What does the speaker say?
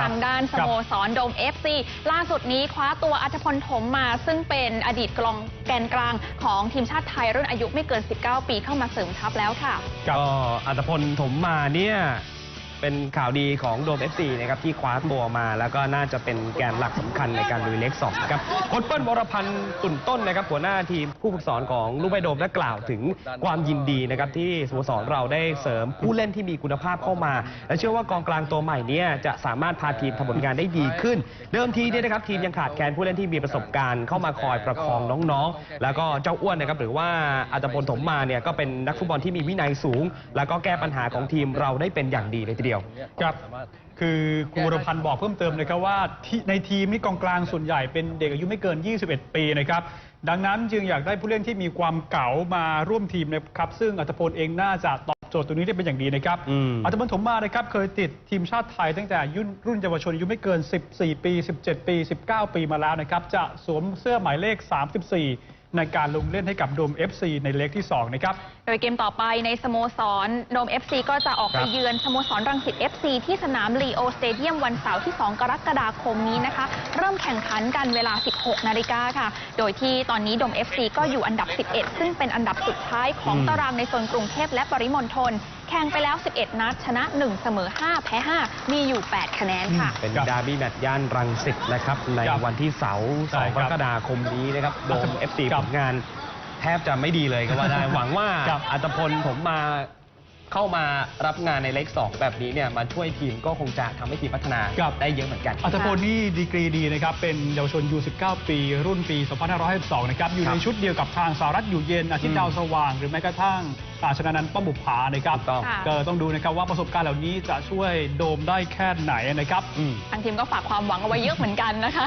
ทางด้านสโมสรโดม FC ล่าสุดนี้คว้าตัวอัธพลถมมาซึ่งเป็นอดีตกลองแกนกลางของทีมชาติไทยรุ่นอายุไม่เกิน 19 ปีเข้ามาเสริมทัพแล้วค่ะ ก็อัตพลถมมาเนี่ย เป็นข่าวดีของโดมเอฟซีนะครับที่คว้าตัวมา แล้วก็น่าจะเป็นแกนหลักสำคัญในการลุยเล็กสองครับโค้ชเปิ้ลวรพันธ์ตุ่นต้นนะครับหัวหน้าทีมผู้ฝึกสอนของลูกไบโดมได้กล่าวถึงความยินดีนะครับที่สโมสรเราได้เสริมผู้เล่นที่มีคุณภาพเข้ามา และเชื่อว่ากองกลางตัวใหม่เนี่ยจะสามารถพาทีมทำผลงานได้ดีขึ้น เดิมทีเนี่ยนะครับทีมยังขาดแคลนผู้เล่นที่มีประสบการณ์เข้ามาคอยประคองน้องๆ แล้วก็เจ้าอ้วนนะครับหรือว่าอัตพลถมมาเนี่ยก็เป็นนักฟุตบอลที่มีวินัยสูง แล้วก็แก้ปัญหาของทีมเราได้เป็นอย่างดีเลยทีเดียวครับคือครูวรพันธ์บอกเพิ่มเติมนะครับว่าที่ในทีมนี่กองกลางส่วนใหญ่เป็นเด็กอายุไม่เกิน 21 ปีนะครับดังนั้นจึงอยากได้ผู้เล่นที่มีความเก๋ามาร่วมทีมนะครับ ซึ่งอัตพลเองน่าจะตอบโจทย์ตรงนี้ได้เป็นอย่างดีนะครับอืมอัตพลถมมานะครับเคยติดทีมชาติไทยตั้งแต่ยุ่นรุ่นเยาวชนอายุไม่เกิน 14 ปี 17 ปี 19 ปีมาแล้วนะครับจะสวมเสื้อหมายเลข 34 ในการลงเล่นให้กับโดม FC ในเล็กที่ 2 นะครับ โดยเกมต่อไปในสโมสรโดม FC ก็จะออกไปครับเยือนสโมสรรังสิต FC ที่สนามลีโอสเตเดียมวันเสาร์ที่ 2 กรกฎาคมนี้นะคะ เริ่มแข่งขันกันเวลา 16 นาฬิกาค่ะ โดยที่ตอนนี้โดม FC ก็อยู่อันดับ 11 ซึ่งเป็นอันดับสุดท้ายของอืมตารางในโซนกรุงเทพและปริมณฑลแข่งไปแล้ว 11 นัด ชนะ 1 เสมอ 5 แพ้ 5 มีอยู่ 8 คะแนนค่ะ เป็นครับดาร์บี้แมตช์ย่านรังสิตนะครับ ในครับวันที่เสาร์ใช่2คกรับรกฎาคมนี้นะครับ โดม FC ครัผบลงานแทบจะไม่ดีเลยก็ว่าได้ หวังว่าครับ อัตพลผมมา เข้ามารับงานในเล็ก2แบบนี้เนี่ยมาช่วยทีมก็คงจะทำให้ทีมพัฒนาครับ ได้เยอะเหมือนกัน อัตพลนี่ดีกรีดีนะครับเป็นเยาวชนยู19 ปีรุ่นปี 2552นะครับอยู่ครัในบชุดเดียวกับทางสารัฐอยู่เย็นอาทิตอืย์มดาวสว่าง หรือแม้กระทั่งอาชนะนันท์ป้อมบุภานะครับถูกต้องค่ะก็ต้องดูนะครับว่าประสบการณ์เหล่านี้จะช่วยโดมได้แค่ไหนนะครับอืมทางทีมก็ฝากความหวังเอาไว้เยอะเหมือนกันนะคะ